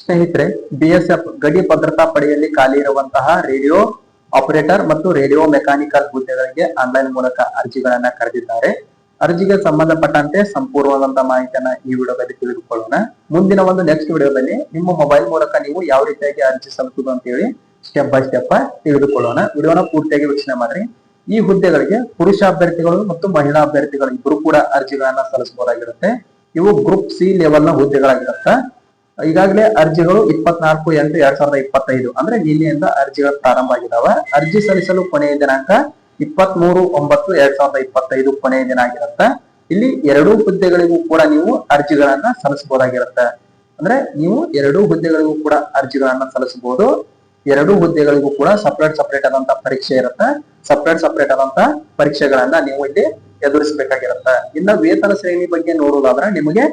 ಸ್ನೇಹಿತರೆ ಬಿಎಸ್ಎಫ್ ಗಡಿ ಭದ್ರತಾ ಪಡೆಯಲ್ಲಿ ಖಾಲಿ ಇರುವಂತಹ ರೇಡಿಯೋ ಆಪರೇಟರ್ ಮತ್ತು ರೇಡಿಯೋ ಮೆಕ್ಯಾನಿಕಲ್ ಹುದ್ದೆಗಳಿಗೆ ಆನ್ಲೈನ್ ಮೂಲಕ ಅರ್ಜಿಗಳನ್ನ ಕರೆದಿದ್ದಾರೆ. ಅರ್ಜಿಗೆ ಸಂಬಂಧಪಟ್ಟಂತೆ ಸಂಪೂರ್ಣವಾದಂತಹ ಮಾಹಿತಿಯನ್ನ ಈ ವಿಡಿಯೋದಲ್ಲಿ ತಿಳಿದುಕೊಳ್ಳೋಣ. ಮುಂದಿನ ಒಂದು ನೆಕ್ಸ್ಟ್ ವಿಡಿಯೋದಲ್ಲಿ ನಿಮ್ಮ ಮೊಬೈಲ್ ಮೂಲಕ ನೀವು ಯಾವ ರೀತಿಯಾಗಿ ಅರ್ಜಿ ಸಲ್ಲಿಸುವುದು ಅಂತ ಹೇಳಿ ಸ್ಟೆಪ್ ಬೈ ಸ್ಟೆಪ್ ತಿಳಿದುಕೊಳ್ಳೋಣ. ವಿಡಿಯೋನ ಪೂರ್ತಿಯಾಗಿ ವೀಕ್ಷಣೆ ಮಾಡ್ರಿ. ಈ ಹುದ್ದೆಗಳಿಗೆ ಪುರುಷ ಅಭ್ಯರ್ಥಿಗಳು ಮತ್ತು ಮಹಿಳಾ ಅಭ್ಯರ್ಥಿಗಳು ಇಬ್ಬರು ಕೂಡ ಅರ್ಜಿಗಳನ್ನ ಸಲ್ಲಿಸಬಹುದಾಗಿರುತ್ತೆ. ಇವು ಗ್ರೂಪ್ ಸಿ ಲೆವೆಲ್ನ ಹುದ್ದೆಗಳಾಗಿರುತ್ತೆ. ಈಗಾಗಲೇ ಅರ್ಜಿಗಳು ಇಪ್ಪತ್ನಾಲ್ಕು ಎಂಟು ಎರಡ್ ಸಾವಿರದ ಇಪ್ಪತ್ತೈದು, ಅಂದ್ರೆ ನಿನ್ನೆಯಿಂದ ಅರ್ಜಿಗಳು ಪ್ರಾರಂಭ ಆಗಿದಾವೆ. ಅರ್ಜಿ ಸಲ್ಲಿಸಲು ಕೊನೆಯ ದಿನಾಂಕ ಇಪ್ಪತ್ತ್ ಮೂರು ಒಂಬತ್ತು ಎರಡ್ ಸಾವಿರದ ಇಪ್ಪತ್ತೈದು ಕೊನೆಯ ದಿನ ಆಗಿರುತ್ತೆ. ಇಲ್ಲಿ ಎರಡೂ ಹುದ್ದೆಗಳಿಗೂ ಕೂಡ ನೀವು ಅರ್ಜಿಗಳನ್ನ ಸಲ್ಲಿಸಬಹುದಾಗಿರುತ್ತೆ. ಅಂದ್ರೆ ನೀವು ಎರಡೂ ಹುದ್ದೆಗಳಿಗೂ ಕೂಡ ಅರ್ಜಿಗಳನ್ನ ಸಲ್ಲಿಸಬಹುದು. ಎರಡೂ ಹುದ್ದೆಗಳಿಗೂ ಕೂಡ ಸಪ್ರೇಟ್ ಸಪ್ರೇಟ್ ಆದಂತ ಪರೀಕ್ಷೆ ಇರುತ್ತೆ. ಸಪ್ರೇಟ್ ಸಪ್ರೇಟ್ ಆದಂತ ಪರೀಕ್ಷೆಗಳನ್ನ ನೀವು ಇಲ್ಲಿ ಎದುರಿಸಬೇಕಾಗಿರುತ್ತೆ. ಇನ್ನ ವೇತನ ಶ್ರೇಣಿ ಬಗ್ಗೆ ನೋಡೋದಾದ್ರೆ ನಿಮಗೆ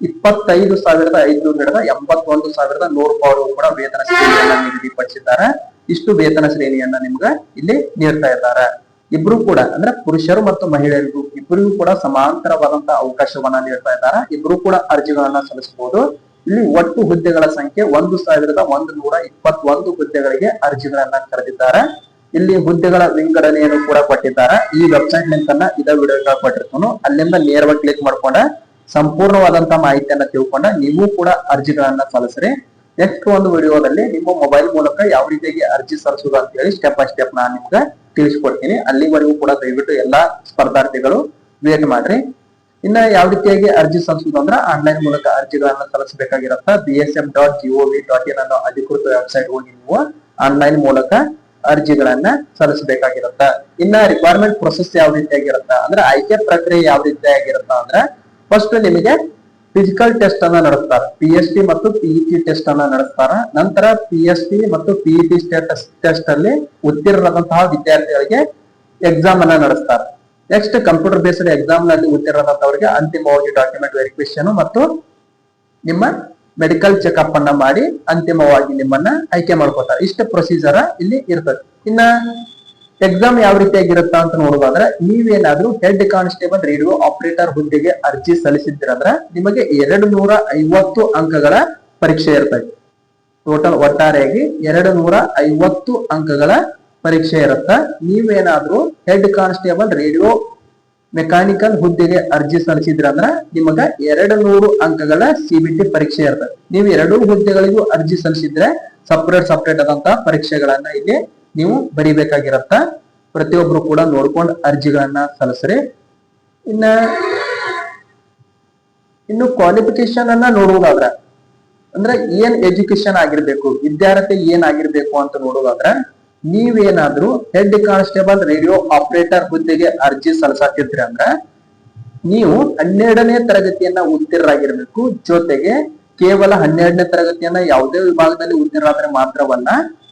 ಇಪ್ಪತ್ತೈದು ಸಾವಿರದ ಐದುನೂರ ಎಂಬತ್ತೊಂದು ಸಾವಿರದ ನೂರು ರೂಪಾಯಿ ಕೂಡ ವೇತನ ಶ್ರೇಣಿಯನ್ನ ನಿಗದಿಪಡಿಸಿದ್ದಾರೆ. ಇಷ್ಟು ವೇತನ ಶ್ರೇಣಿಯನ್ನ ನಿಮ್ಗೆ ಇಲ್ಲಿ ನೀಡ್ತಾ ಇದ್ದಾರೆ. ಇಬ್ರು ಕೂಡ, ಅಂದ್ರೆ ಪುರುಷರು ಮತ್ತು ಮಹಿಳೆಯರಿಗೂ, ಇಬ್ಬರಿಗೂ ಕೂಡ ಸಮಾಂತರವಾದಂತಹ ಅವಕಾಶವನ್ನ ನೀಡ್ತಾ ಇದ್ದಾರೆ. ಇಬ್ರು ಕೂಡ ಅರ್ಜಿಗಳನ್ನ ಸಲ್ಲಿಸಬಹುದು. ಇಲ್ಲಿ ಒಟ್ಟು ಹುದ್ದೆಗಳ ಸಂಖ್ಯೆ ಒಂದು ಸಾವಿರದ ಒಂದು ನೂರ ಇಪ್ಪತ್ತೊಂದು ಹುದ್ದೆಗಳಿಗೆ ಅರ್ಜಿಗಳನ್ನ ಕರೆದಿದ್ದಾರೆ. ಇಲ್ಲಿ ಹುದ್ದೆಗಳ ವಿಂಗಡಣೆಯನ್ನು ಕೂಡ ಕೊಟ್ಟಿದ್ದಾರೆ. ಈ ವೆಬ್ಸೈಟ್ ಲಿಂಕ್ ಅನ್ನ ಇದ ವಿಡಿಯೋ ಕೊಟ್ಟಿರ್ತಾನು ಅಲ್ಲಿಂದ ನೇರವಾಗಿ ಕ್ಲಿಕ್ ಮಾಡ್ಕೊಂಡ ಸಂಪೂರ್ಣವಾದಂತ ಮಾಹಿತಿಯನ್ನ ತಿಳ್ಕೊಂಡ ನೀವು ಕೂಡ ಅರ್ಜಿಗಳನ್ನ ಸಲ್ಲಿಸ್ರಿ. ನೆಕ್ಸ್ಟ್ ಒಂದು ವಿಡಿಯೋದಲ್ಲಿ ನಿಮ್ಮ ಮೊಬೈಲ್ ಮೂಲಕ ಯಾವ ರೀತಿಯಾಗಿ ಅರ್ಜಿ ಸಲ್ಲಿಸೋದು ಅಂತ ಹೇಳಿ ಸ್ಟೆಪ್ ಬೈ ಸ್ಟೆಪ್ ನಾನು ನಿಮ್ಗೆ ತಿಳಿಸ್ಕೊಡ್ತೀನಿ. ಅಲ್ಲಿವರೆಗೂ ಕೂಡ ದಯವಿಟ್ಟು ಎಲ್ಲಾ ಸ್ಪರ್ಧಾರ್ಥಿಗಳು ವೇಟ್ ಮಾಡ್ರಿ. ಇನ್ನ ಯಾವ ರೀತಿಯಾಗಿ ಅರ್ಜಿ ಸಲ್ಲಿಸುವುದು ಅಂದ್ರೆ ಆನ್ಲೈನ್ ಮೂಲಕ ಅರ್ಜಿಗಳನ್ನ ಸಲ್ಲಿಸಬೇಕಾಗಿರತ್ತ B S M dot GOV dot in ಅನ್ನೋ ಅಧಿಕೃತ ವೆಬ್ಸೈಟ್ ಹೋಗಿ ನೀವು ಆನ್ಲೈನ್ ಮೂಲಕ ಅರ್ಜಿಗಳನ್ನ ಸಲ್ಲಿಸಬೇಕಾಗಿರತ್ತ. ಇನ್ನ ರಿಕ್ವೈರ್ಮೆಂಟ್ ಪ್ರೊಸೆಸ್ ಯಾವ ರೀತಿಯಾಗಿರತ್ತ ಅಂದ್ರೆ ಆಯ್ಕೆ ಪ್ರಕ್ರಿಯೆ ಯಾವ ರೀತಿಯಾಗಿರತ್ತ ಅಂದ್ರೆ ಫಸ್ಟ್ ನಿಮಗೆ ಫಿಸಿಕಲ್ ಟೆಸ್ಟ್ ಅನ್ನ ನಡೆಸ್ತಾರೆ. ಪಿ ಎಸ್ ಟಿ ಮತ್ತು ಪಿಇಟಿ ಟೆಸ್ಟ್ ಅನ್ನ ನಡೆಸ್ತಾರ. ನಂತರ ಪಿ ಎಸ್ ಟಿ ಮತ್ತು ಪಿಇಟಿ ಟೆಸ್ಟ್ ಅಲ್ಲಿ ಉತ್ತೀರ್ಣರಾದಂತಹ ವಿದ್ಯಾರ್ಥಿಗಳಿಗೆ ಎಕ್ಸಾಮ್ ಅನ್ನ ನಡೆಸ್ತಾರೆ. ನೆಕ್ಸ್ಟ್ ಕಂಪ್ಯೂಟರ್ ಬೇಸ್ಡ್ ಎಕ್ಸಾಮ್ನಲ್ಲಿ ಉತ್ತೀರ್ಣರಾದವರಿಗೆ ಅಂತಿಮವಾಗಿ ಡಾಕ್ಯುಮೆಂಟ್ ವೆರಿಫಿಕೇಶನ್ ಮತ್ತು ನಿಮ್ಮ ಮೆಡಿಕಲ್ ಚೆಕ್ಅಪ್ ಅನ್ನ ಮಾಡಿ ಅಂತಿಮವಾಗಿ ನಿಮ್ಮನ್ನ ಆಯ್ಕೆ ಮಾಡ್ಕೋತಾರೆ ಇಷ್ಟ ಪ್ರೊಸೀಜರ್ ಇಲ್ಲಿ ಇರ್ತದೆ. ಇನ್ನ ಎಕ್ಸಾಮ್ ಯಾವ ರೀತಿಯಾಗಿರುತ್ತಾ ಅಂತ ನೋಡೋದಾದ್ರೆ ನೀವೇನಾದ್ರೂ ಹೆಡ್ ಕಾನ್ಸ್ಟೇಬಲ್ ರೇಡಿಯೋ ಆಪರೇಟರ್ ಹುದ್ದೆಗೆ ಅರ್ಜಿ ಸಲ್ಲಿಸಿದ್ರಂದ್ರೆ ನಿಮಗೆ ಎರಡು ನೂರ ಐವತ್ತು ಅಂಕಗಳ ಪರೀಕ್ಷೆ ಇರ್ತದೆ ಟೋಟಲ್ ಒಟ್ಟಾರೆಯಾಗಿ ಎರಡು ನೂರ ಐವತ್ತು ಅಂಕಗಳ ಪರೀಕ್ಷೆ ಇರುತ್ತ. ನೀವೇನಾದ್ರೂ ಹೆಡ್ ಕಾನ್ಸ್ಟೇಬಲ್ ರೇಡಿಯೋ ಮೆಕ್ಯಾನಿಕಲ್ ಹುದ್ದೆಗೆ ಅರ್ಜಿ ಸಲ್ಲಿಸಿದ್ರಂದ್ರ ನಿಮಗ ಎರಡು ನೂರು ಅಂಕಗಳ ಸಿಬಿಟಿ ಪರೀಕ್ಷೆ ಇರ್ತದೆ ನೀವು ಎರಡೂ ಹುದ್ದೆಗಳಿಗೂ ಅರ್ಜಿ ಸಲ್ಲಿಸಿದ್ರೆ ಸಪರೇಟ್ ಸಪರೇಟ್ ಆದಂತಹ ಪರೀಕ್ಷೆಗಳನ್ನ ಇಲ್ಲಿ ನೀವು ಬರಿಬೇಕಾಗಿರತ್ತ ಪ್ರತಿಯೊಬ್ರು ಕೂಡ ನೋಡ್ಕೊಂಡು ಅರ್ಜಿಗಳನ್ನ ಸಲ್ಲಿಸ್ರಿ. ಇನ್ನ ಇನ್ನು ಕ್ವಾಲಿಫಿಕೇಶನ್ ಅನ್ನ ನೋಡುವುದಾದ್ರ, ಅಂದ್ರೆ ಏನ್ ಎಜುಕೇಶನ್ ಆಗಿರ್ಬೇಕು, ವಿದ್ಯಾರ್ಥಿ ಏನ್ ಆಗಿರ್ಬೇಕು ಅಂತ ನೋಡುವುದಾದ್ರೆ, ನೀವೇನಾದ್ರೂ ಹೆಡ್ ಕಾನ್ಸ್ಟೇಬಲ್ ರೇಡಿಯೋ ಆಪರೇಟರ್ ಹುದ್ದೆಗೆ ಅರ್ಜಿ ಸಲ್ಲಿಸಾಕಿದ್ರಿ ಅಂದ್ರೆ, ನೀವು ಹನ್ನೆರಡನೇ ತರಗತಿಯನ್ನ ಉತ್ತೀರ್ಣರಾಗಿರ್ಬೇಕು. ಜೊತೆಗೆ ಕೇವಲ ಹನ್ನೆರಡನೇ ತರಗತಿಯನ್ನ ಯಾವುದೇ ವಿಭಾಗದಲ್ಲಿ ಉತ್ತೀರ್ಣರಾದ್ರೆ ಮಾತ್ರವಲ್ಲ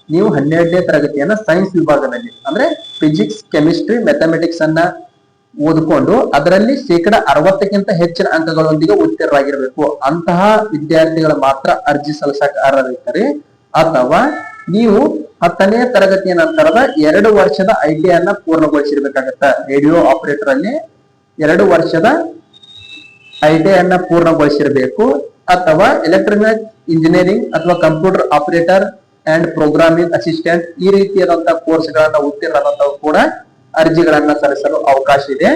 ನೀವು ಹನ್ನೆರಡನೇ ತರಗತಿಯನ್ನ ಸೈನ್ಸ್ ವಿಭಾಗದಲ್ಲಿ, ಅಂದ್ರೆ ಫಿಸಿಕ್ಸ್ ಕೆಮಿಸ್ಟ್ರಿ ಮ್ಯಾಥಮೆಟಿಕ್ಸ್ ಅನ್ನ ಓದಿಕೊಂಡು ಅದರಲ್ಲಿ ಶೇಕಡ ಅರವತ್ತಕ್ಕಿಂತ ಹೆಚ್ಚಿನ ಅಂಕಗಳೊಂದಿಗೆ ಉತ್ತೀರ್ಣರಾಗಿರ್ಬೇಕು. ಅಂತಹ ವಿದ್ಯಾರ್ಥಿಗಳ ಮಾತ್ರ ಅರ್ಜಿ ಸಲ್ಲಿಸಕ್ ಅರ್ಹರಿರ್ತಾರೆ ಅಥವಾ ನೀವು ಹತ್ತನೇ ತರಗತಿಯ ನಂತರದ ಎರಡು ವರ್ಷದ ಐ ಟಿ ಅನ್ನ ಪೂರ್ಣಗೊಳಿಸಿರ್ಬೇಕಾಗತ್ತ? ರೇಡಿಯೋ ಆಪರೇಟರ್ ಅಲ್ಲಿ ಎರಡು ವರ್ಷದ ಐ ಟಿ ಅನ್ನ ಪೂರ್ಣಗೊಳಿಸಿರ್ಬೇಕು. ಅಥವಾ ಎಲೆಕ್ಟ್ರಾನಿಕ್ ಇಂಜಿನಿಯರಿಂಗ್ ಅಥವಾ computer operator and programming assistant ಈ ರೀತಿಯಾದಂತಹ ಕೋರ್ಸ್ ಗಳನ್ನ ಉತ್ತೀರ್ಣರಾದವರು ಕೂಡ ಅರ್ಜಿಗಳನ್ನ ಸಲ್ಲಿಸಲು ಅವಕಾಶ ಇದೆ.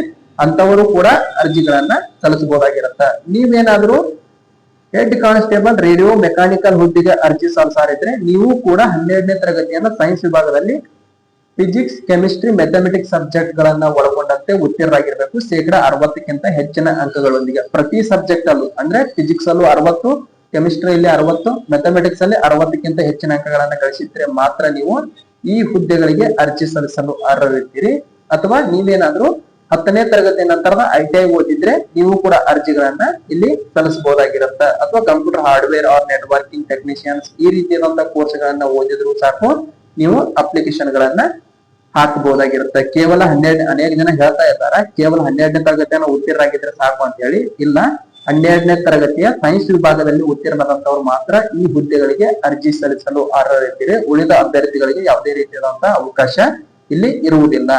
ಅಂತವರು ಕೂಡ ಅರ್ಜಿಗಳನ್ನ ಸಲ್ಲಿಸಬಹುದಾಗಿರತ್ತ. ನೀವೇನಾದ್ರೂ ಹೆಡ್ ಕಾನ್ಸ್ಟೇಬಲ್, ರೇಡಿಯೋ, ಮೆಕ್ಯಾನಿಕಲ್ ಹುದ್ದೆಗೆ ಅರ್ಜಿ ಸಲ್ಲಿಸಾರಿದ್ರೆ ನೀವು ಕೂಡ ಹನ್ನೆರಡನೇ ತರಗತಿಯನ್ನ ಸೈನ್ಸ್ ವಿಭಾಗದಲ್ಲಿ ಫಿಸಿಕ್ಸ್, ಕೆಮಿಸ್ಟ್ರಿ, ಮ್ಯಾಥಮೆಟಿಕ್ಸ್ ಸಬ್ಜೆಕ್ಟ್ ಗಳನ್ನ ಒಳಗೊಂಡಂತೆ ಉತ್ತೀರ್ಣರಾಗಿರ್ಬೇಕು. ಶೇಕಡ ಅರವತ್ತಕ್ಕಿಂತ ಹೆಚ್ಚಿನ ಅಂಕಗಳೊಂದಿಗೆ ಪ್ರತಿ ಸಬ್ಜೆಕ್ಟ್ ಅಲ್ಲೂ ಅಂದ್ರೆ ಫಿಸಿಕ್ಸ್ ಅಲ್ಲೂ ಅರವತ್ತು ಕೆಮಿಸ್ಟ್ರಿಯಲ್ಲಿ ಅರವತ್ತು ಮ್ಯಾಥಮೆಟಿಕ್ಸ್ ಅಲ್ಲಿ ಅರವತ್ತಕ್ಕಿಂತ ಹೆಚ್ಚಿನ ಅಂಕಗಳನ್ನು ಗಳಿಸಿದ್ರೆ ಮಾತ್ರ ನೀವು ಈ ಹುದ್ದೆಗಳಿಗೆ ಅರ್ಜಿ ಸಲ್ಲಿಸಲು ಅರ್ಹರಿದ್ದೀರಿ. ಅಥವಾ ನೀವೇನಾದ್ರೂ ಹತ್ತನೇ ತರಗತಿ ನಂತರದ ಐ ಟಿ ಐ ಓದಿದ್ರೆ ನೀವು ಕೂಡ ಅರ್ಜಿಗಳನ್ನ ಇಲ್ಲಿ ಸಲ್ಲಿಸಬಹುದಾಗಿರುತ್ತೆ. ಅಥವಾ computer hardware or networking technicians ಈ ರೀತಿಯಾದಂತಹ ಕೋರ್ಸ್ ಗಳನ್ನ ಓದಿದ್ರು ಸಾಕು, ನೀವು ಅಪ್ಲಿಕೇಶನ್ ಗಳನ್ನ ಹಾಕಬಹುದಾಗಿರುತ್ತೆ. ಕೇವಲ ಹನ್ನೆರಡು, ಅನೇಕ ಜನ ಹೇಳ್ತಾ ಇದ್ದಾರೆ, ಕೇವಲ ಹನ್ನೆರಡನೇ ತರಗತಿಯನ್ನು ಉತ್ತೀರ್ಣರಾಗಿದ್ರೆ ಸಾಕು ಅಂತ ಹೇಳಿ ಇಲ್ಲ ಹನ್ನೆರಡನೇ ತರಗತಿಯ ಸೈನ್ಸ್ ವಿಭಾಗದಲ್ಲಿ ಉತ್ತೀರ್ಣರಾದಂತವರು ಮಾತ್ರ ಈ ಹುದ್ದೆಗಳಿಗೆ ಅರ್ಜಿ ಸಲ್ಲಿಸಲು ಅರ್ಹರಿದ್ದೀರಿ. ಉಳಿದ ಅಭ್ಯರ್ಥಿಗಳಿಗೆ ಯಾವುದೇ ರೀತಿಯಾದಂತಹ ಅವಕಾಶ ಇಲ್ಲಿ ಇರುವುದಿಲ್ಲ.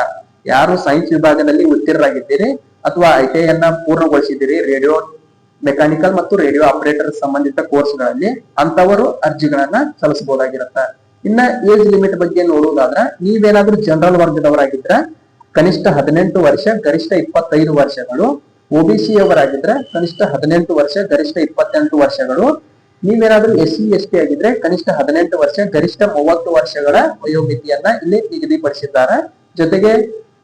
ಯಾರು ಸೈನ್ಸ್ ವಿಭಾಗದಲ್ಲಿ ಉತ್ತೀರ್ಣರಾಗಿದ್ದೀರಿ ಅಥವಾ ಐ ಟಿ ಅನ್ನ ಪೂರ್ಣಗೊಳಿಸಿದ್ದೀರಿ ರೇಡಿಯೋ ಮೆಕ್ಯಾನಿಕಲ್ ಮತ್ತು ರೇಡಿಯೋ ಆಪರೇಟರ್ ಸಂಬಂಧಿತ ಕೋರ್ಸ್ಗಳಲ್ಲಿ ಅಂತವರು ಅರ್ಜಿಗಳನ್ನ ಸಲ್ಲಿಸಬಹುದಾಗಿರುತ್ತೆ. ಇನ್ನ ಏಜ್ ಲಿಮಿಟ್ ಬಗ್ಗೆ ನೋಡುವುದಾದ್ರೆ, ನೀವೇನಾದ್ರೂ ಜನರಲ್ ವರ್ಗದವರಾಗಿದ್ರೆ, ಕನಿಷ್ಠ ಹದಿನೆಂಟು ವರ್ಷ, ಗರಿಷ್ಠ ಇಪ್ಪತ್ತೈದು ವರ್ಷಗಳು ಒಬಿಸಿ ಅವರಾಗಿದ್ರೆ ಕನಿಷ್ಠ ಹದಿನೆಂಟು ವರ್ಷ, ಗರಿಷ್ಠ ಇಪ್ಪತ್ತೆಂಟು ವರ್ಷಗಳು. ನೀವೇನಾದ್ರೂ ಎಸ್ ಸಿ, ಎಸ್ ಟಿ ಆಗಿದ್ರೆ ಕನಿಷ್ಠ ಹದಿನೆಂಟು ವರ್ಷ, ಗರಿಷ್ಠ ಮೂವತ್ತು ವರ್ಷಗಳ ವಯೋಮಿತಿಯನ್ನ ಇಲ್ಲಿ ನಿಗದಿಪಡಿಸಿದ್ದಾರೆ. ಜೊತೆಗೆ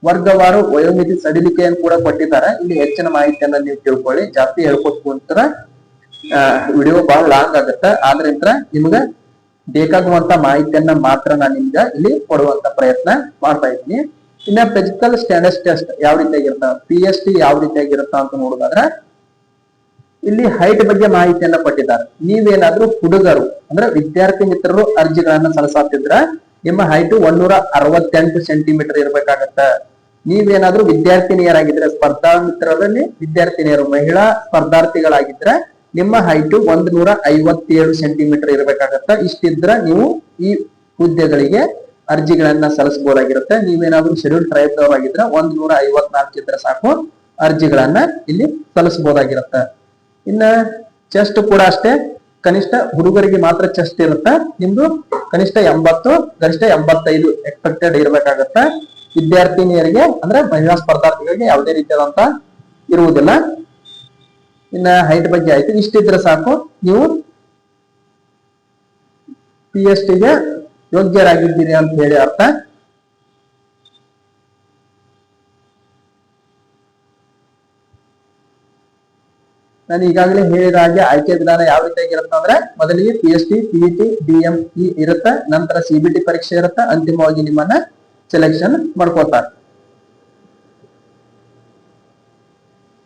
ವರ್ಗವಾರು ವಯೋಮಿತಿ ಸಡಿಲಿಕೆಯನ್ನು ಕೂಡ ಕೊಟ್ಟಿದ್ದಾರೆ. ಇಲ್ಲಿ ಹೆಚ್ಚಿನ ಮಾಹಿತಿಯನ್ನ ನೀವು ತಿಳ್ಕೊಳ್ಳಿ. ಜಾಸ್ತಿ ಹೇಳ್ಕೊಟ್ಕೊಂತರ ವಿಡಿಯೋ ಬಹಳ ಲಾಂಗ್ ಆಗುತ್ತೆ. ಆದ್ರಿಂದ ನಿಮ್ಗೆ ಬೇಕಾಗುವಂತ ಮಾಹಿತಿಯನ್ನ ಮಾತ್ರ ನಾನು ನಿಮ್ಗೆ ಇಲ್ಲಿ ಕೊಡುವಂತ ಪ್ರಯತ್ನ ಮಾಡ್ತಾ ಇದ್ದೀನಿ. ಇನ್ನ ಫಿಸಿಕಲ್ ಸ್ಟ್ಯಾಂಡರ್ಡ್ ಟೆಸ್ಟ್ ಯಾವ ರೀತಿಯಾಗಿರ್ತಾವ ಪಿ ಎಸ್ ಟಿ ಯಾವ ರೀತಿಯಾಗಿರುತ್ತ ಅಂತ ನೋಡೋದಾದ್ರೆ, ಇಲ್ಲಿ ಹೈಟ್ ಬಗ್ಗೆ ಮಾಹಿತಿಯನ್ನ ಕೊಟ್ಟಿದ್ದಾರೆ. ನೀವೇನಾದ್ರೂ ಹುಡುಗರು, ಅಂದ್ರೆ ವಿದ್ಯಾರ್ಥಿ ಮಿತ್ರರು ಅರ್ಜಿಗಳನ್ನ ಸಲ್ಲಿಸಾತಿದ್ರ ನಿಮ್ಮ ಹೈಟ್ ಒಂದೂರ ಅರವತ್ತೆಂಟು ಸೆಂಟಿಮೀಟರ್ ಇರಬೇಕಾಗತ್ತ. ನೀವೇನಾದ್ರೂ ವಿದ್ಯಾರ್ಥಿನಿಯರಾಗಿದ್ರೆ ಸ್ಪರ್ಧಾ ಮಿತ್ರರಲ್ಲಿ ವಿದ್ಯಾರ್ಥಿನಿಯರು, ಮಹಿಳಾ ಸ್ಪರ್ಧಾರ್ಥಿಗಳಾಗಿದ್ರೆ ನಿಮ್ಮ ಹೈಟ್ ಒಂದ್ ನೂರ ಐವತ್ತೇಳು ಸೆಂಟಿಮೀಟರ್ ಇರಬೇಕಾಗತ್ತ. ಇಷ್ಟಿದ್ರ ನೀವು ಈ ಹುದ್ದೆಗಳಿಗೆ ಅರ್ಜಿಗಳನ್ನ ಸಲ್ಲಿಸಬಹುದಾಗಿರುತ್ತೆ. ನೀವೇನಾದ್ರೂ ಶೆಡ್ಯೂಲ್ ಟ್ರೈಬ್ ಆಗಿದ್ರೆ ಒಂದ್ ನೂರ ಐವತ್ನಾಲ್ಕು ಇದ್ರೆ ಸಾಕು, ಅರ್ಜಿಗಳನ್ನ ಇಲ್ಲಿ ಸಲ್ಲಿಸಬಹುದಾಗಿರುತ್ತೆ. ಇನ್ನ ಚೆಸ್ಟ್ ಕೂಡ ಅಷ್ಟೇ, ಕನಿಷ್ಠ ಹುಡುಗರಿಗೆ ಮಾತ್ರ ಚೆಸ್ಟ್ ಇರುತ್ತೆ. ನಿಮ್ದು ಕನಿಷ್ಠ ಎಂಬತ್ತು, ಗರಿಷ್ಠ ಎಂಬತ್ತೈದು ಎಕ್ಸ್ಪೆಕ್ಟೆಡ್ ಇರಬೇಕಾಗತ್ತೆ. ವಿದ್ಯಾರ್ಥಿನಿಯರಿಗೆ ಅಂದ್ರೆ ಮಹಿಳಾ ಸ್ಪರ್ಧಾರ್ಥಿಗಳಿಗೆ ಯಾವುದೇ ರೀತಿಯಾದಂತ ಇರುವುದಿಲ್ಲ. ಇನ್ನ ಹೈಟ್ ಬಗ್ಗೆ ಆಯ್ತು, ಇಷ್ಟಿದ್ರೆ ಸಾಕು. ನೀವು ಪಿ ಎಸ್ ಟಿಗೆ ಯೋಗ್ಯರಾಗಿದ್ದೀರಿ ಅಂತ ಹೇಳಿ ಅರ್ಥ? ನಾನು ಈಗಾಗಲೇ ಹೇಳಿದ ಹಾಗೆ ಆಯ್ಕೆ ವಿಧಾನ ಯಾವ ರೀತಿಯಾಗಿರುತ್ತೆ ಅಂದ್ರೆ ಮೊದಲಿಗೆ P S T T D M E ಇರುತ್ತೆ, ನಂತರ ಸಿ ಬಿ ಪರೀಕ್ಷೆ ಇರುತ್ತೆ, ಅಂತಿಮವಾಗಿ ನಿಮ್ಮನ್ನ ಸೆಲೆಕ್ಷನ್ ಮಾಡ್ಕೋತಾರೆ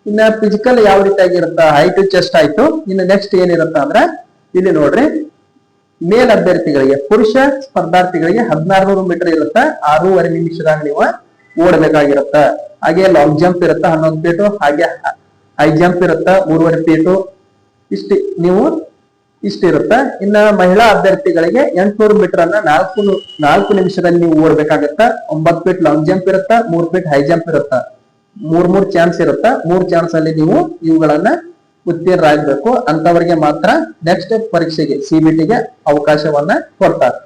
ಇನ್ನ ಫಿಸಿಕಲ್ ಯಾವ ರೀತಿಯಾಗಿರುತ್ತ ಹೈಟ್ ಚೆಸ್ಟ್ ಆಯ್ತು ಇನ್ನು ನೆಕ್ಸ್ಟ್ ಏನಿರುತ್ತ ಅಂದ್ರೆ ಇಲ್ಲಿ ನೋಡ್ರಿ. ಮೇಲ್ ಅಭ್ಯರ್ಥಿಗಳಿಗೆ ಪುರುಷ ಸ್ಪರ್ಧಾರ್ಥಿಗಳಿಗೆ ಹದಿನಾರು ಮೀಟರ್ ಇರುತ್ತೆ, ಆರೂವರೆ ನಿಮಿಷದಾಗ ನೀವು ಓಡಬೇಕಾಗಿರುತ್ತ. ಹಾಗೆ ಲಾಂಗ್ ಜಂಪ್ ಇರುತ್ತ, ಹನ್ನೊಂದು ಫೀಟು ಹಾಗೆ ಹೈ ಜಂಪ್ ಇರುತ್ತ, ಮೂರುವರೆ ಫೀಟು ಇಷ್ಟ ನೀವು ಇಷ್ಟ ಇರುತ್ತ ಇನ್ನ ಮಹಿಳಾ ಅಭ್ಯರ್ಥಿಗಳಿಗೆ ಎಂಟ್ನೂರು ಮೀಟರ್ ಅನ್ನ ನಾಲ್ಕು ನಾಲ್ಕು ನಿಮಿಷದಲ್ಲಿ ನೀವು ಓಡ್ಬೇಕಾಗತ್ತ ಒಂಬತ್ತು ಫೀಟ್ ಲಾಂಗ್ ಜಂಪ್ ಇರುತ್ತ, ಮೂರ್ ಫೀಟ್ ಹೈ ಜಂಪ್ ಇರುತ್ತ. ಮೂರ್ ಮೂರ್ ಚಾನ್ಸ್ ಇರುತ್ತ. ಮೂರ್ ಚಾನ್ಸ್ ಅಲ್ಲಿ ನೀವು ಇವುಗಳನ್ನ ಉತ್ತೀರ್ಣರಾಗಬೇಕು ಅಂತವರಿಗೆ ಮಾತ್ರ ನೆಕ್ಸ್ಟ್ ಪರೀಕ್ಷೆಗೆ ಸಿಬಿಟಿಗೆ ಅವಕಾಶವನ್ನ ಕೊಡ್ತಾರೆ.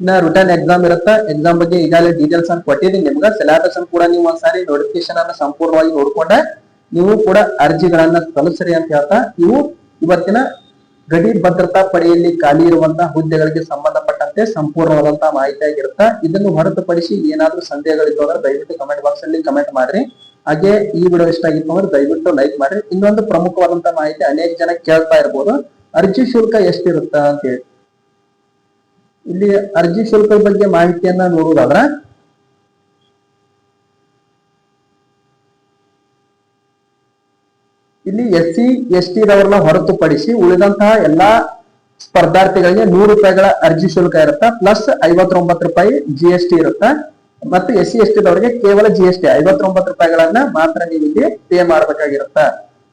ಇನ್ನ ರಿಟರ್ನ್ ಎಕ್ಸಾಮ್ ಇರುತ್ತೆ ಎಕ್ಸಾಮ್ ಬಗ್ಗೆ ಈಗಾಗಲೇ ಡೀಟೇಲ್ಸ್ ಅನ್ನು ಕೊಟ್ಟಿದ್ದೀನಿ. ನಿಮ್ಗೆ ಸಿಲೆಬಸ್ ಅನ್ನು ಕೂಡ ನೀವು ಒಂದ್ಸಾರಿ ನೋಟಿಫಿಕೇಶನ್ ಅನ್ನ ಸಂಪೂರ್ಣವಾಗಿ ನೋಡ್ಕೊಂಡೆ ನೀವು ಕೂಡ ಅರ್ಜಿಗಳನ್ನ ಸಲ್ಲಿಸ್ರಿ ಅಂತ ಹೇಳ್ತಾ, ಇವು ಇವತ್ತಿನ ಗಡಿ ಭದ್ರತಾ ಪಡೆಯಲ್ಲಿ ಖಾಲಿ ಇರುವಂತಹ ಹುದ್ದೆಗಳಿಗೆ ಸಂಬಂಧಪಟ್ಟಂತೆ ಸಂಪೂರ್ಣವಾದಂತಹ ಮಾಹಿತಿ ಆಗಿರುತ್ತೆ ಇದನ್ನು ಹೊರತುಪಡಿಸಿ ಏನಾದ್ರೂ ಸಂದೇಹಗಳಿದ್ದು ಅಂದ್ರೆ ದಯವಿಟ್ಟು ಕಮೆಂಟ್ ಬಾಕ್ಸ್ ಅಲ್ಲಿ ಕಮೆಂಟ್ ಮಾಡ್ರಿ. ಹಾಗೆ ಈ ವಿಡಿಯೋ ಇಷ್ಟ ಆಗಿತ್ತು ಅಂದ್ರೆ ದಯವಿಟ್ಟು ಲೈಕ್ ಮಾಡಿ. ಇನ್ನೊಂದು ಪ್ರಮುಖವಾದಂತಹ ಮಾಹಿತಿ ಅನೇಕ ಜನ ಕೇಳ್ತಾ ಇರ್ಬೋದು. ಅರ್ಜಿ ಶುಲ್ಕ ಎಷ್ಟಿರುತ್ತ ಅಂತ ಹೇಳಿ. ಇಲ್ಲಿ ಅರ್ಜಿ ಶುಲ್ಕದ ಬಗ್ಗೆ ಮಾಹಿತಿಯನ್ನ ನೋಡುವುದಾದ್ರೆ, ಇಲ್ಲಿ ಎಸ್ ಸಿ ಎಸ್ ಟಿ ರವರನ್ನ ಹೊರತುಪಡಿಸಿ ಉಳಿದಂತಹ ಎಲ್ಲಾ ಸ್ಪರ್ಧಾರ್ಥಿಗಳಿಗೆ ನೂರು ರೂಪಾಯಿಗಳ ಅರ್ಜಿ ಶುಲ್ಕ ಇರುತ್ತೆ. ಪ್ಲಸ್ ಐವತ್ತೊಂಬತ್ತು ರೂಪಾಯಿ ಜಿ ಎಸ್ ಟಿ ಇರುತ್ತೆ. ಮತ್ತು ಎಸ್ ಸಿ ಎಸ್ ಟಿ ದವರಿಗೆ ಕೇವಲ ಜಿ ಎಸ್ ಟಿ ಐವತ್ತೊಂಬತ್ತು ರೂಪಾಯಿಗಳನ್ನ ಮಾತ್ರ ನೀವು ಇಲ್ಲಿ ಪೇ ಮಾಡಬೇಕಾಗಿರುತ್ತ?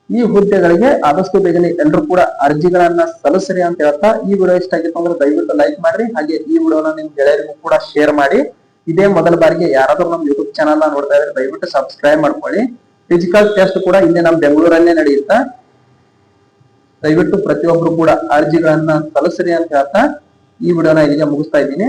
ಈ ಹುದ್ದೆಗಳಿಗೆ ಆದಷ್ಟು ಬೇಗನೆ ಎಲ್ಲರೂ ಕೂಡ ಅರ್ಜಿಗಳನ್ನ ಸಲ್ಲಿಸ್ರಿ ಅಂತ ಹೇಳ್ತಾ ಈ ವಿಡಿಯೋ ಇಷ್ಟ ಆಗಿತ್ತು ಅಂದ್ರೆ ದಯವಿಟ್ಟು ಲೈಕ್ ಮಾಡ್ರಿ. ಹಾಗೆ ಈ ವಿಡಿಯೋನ ನಿಮ್ ಗೆಳೆಯರಿಗೂ ಕೂಡ ಶೇರ್ ಮಾಡಿ. ಇದೇ ಮೊದಲ ಬಾರಿಗೆ ಯಾರಾದ್ರೂ ನಮ್ಮ ಯೂಟ್ಯೂಬ್ ಚಾನಲ್ನ ನೋಡ್ತಾ ಇದ್ರೆ ದಯವಿಟ್ಟು ಸಬ್ಸ್ಕ್ರೈಬ್ ಮಾಡ್ಕೊಳ್ಳಿ. ಫಿಸಿಕಲ್ ಟೆಸ್ಟ್ ಕೂಡ ಇಲ್ಲಿ ನಮ್ಮ ಬೆಂಗಳೂರಲ್ಲೇ ನಡೆಯುತ್ತಾ? ದಯವಿಟ್ಟು ಪ್ರತಿಯೊಬ್ರು ಕೂಡ ಅರ್ಜಿಗಳನ್ನ ಸಲ್ಲಿಸ್ರಿ ಅಂತ ಹೇಳ್ತಾ ಈ ವಿಡಿಯೋನ ಇಲ್ಲಿಗೆ ಮುಗಿಸ್ತಾ ಇದ್ದೀನಿ.